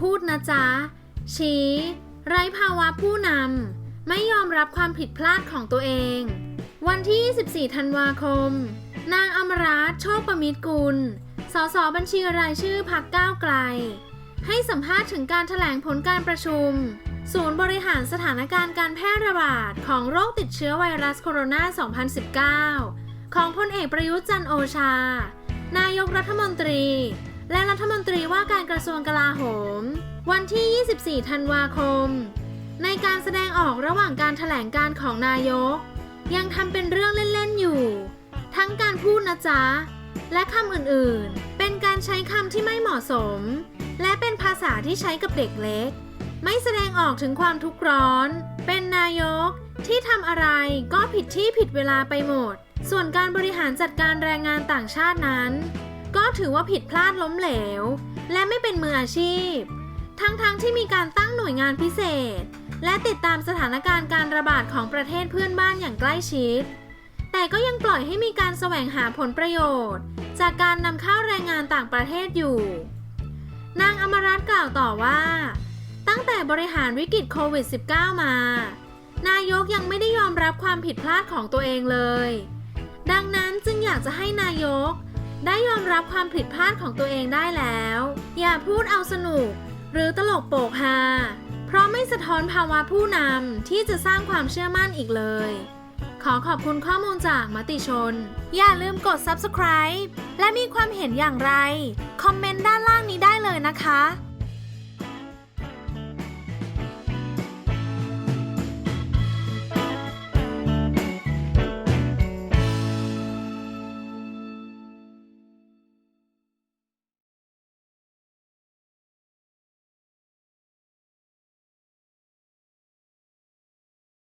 พูดนะจ๊ะ ชี้ ไร้ภาวะผู้นำ ไม่ยอมรับความผิดพลาดของตัวเอง วันที่24ธันวาคม นางอมราชโชคประมิตรกุล สสบัญชีรายชื่อพักก้าวไกล ให้สัมภาษณ์ถึงการถแถลงผลการประชุม ศูนย์บริหารสถานการณ์การแพร่ระบาดของโรคติดเชื้อไวรัสโคโรนา 2019 ของพลเอกประยุทธ์จันโอชา นายกรัฐมนตรี และรัฐมนตรีว่าการกระทรวงกลาโหม วันที่ 24 ธันวาคม ในการแสดงออกระหว่างการถแถลงการของนายก ยังทำเป็นเรื่องเล่น ๆ อยู่ ทั้งการพูดนะจ๊ะ และคำอื่นๆ เป็นการใช้คำที่ไม่เหมาะสม และเป็นภาษาที่ใช้กับเด็กเล็ก ไม่แสดงออกถึงความทุกข์ร้อน เป็นนายกที่ทำอะไรก็ผิดที่ผิดเวลาไปหมด ส่วนการบริหารจัดการแรงงานต่างชาตินั้น ก็ถือว่าผิดพลาดล้มเหลว และไม่เป็นมืออาชีพ ทั้งๆทที่มีการตั้งหน่วยงานพิเศษ และติดตามสถานการณ์การระบาดของประเทศเพื่อนบ้านอย่างใกล้ชิด แต่ก็ยังปล่อยให้มีการแสวงหาผลประโยชน์ จากการนำเข้าแรงงานต่างประเทศอยู่ นางอมรัตน์กล่าวต่อว่า ตั้งแต่บริหารวิกฤตโควิด -19 มา นายกยังไม่ได้ยอมรับความผิดพลาดของตัวเองเลย ดังนั้นจึงอยากจะให้นายก ได้ยอมรับความผิดพลาดของตัวเองได้แล้ว อย่าพูดเอาสนุก หรือตลกโปกฮาเพราะไม่สะท้อนภาวะผู้นำที่จะสร้างความเชื่อมั่นอีกเลย ขอขอบคุณข้อมูลจากมติชน อย่าลืมกด subscribe และมีความเห็นอย่างไร คอมเมนต์ด้านล่างนี้ได้เลยนะคะ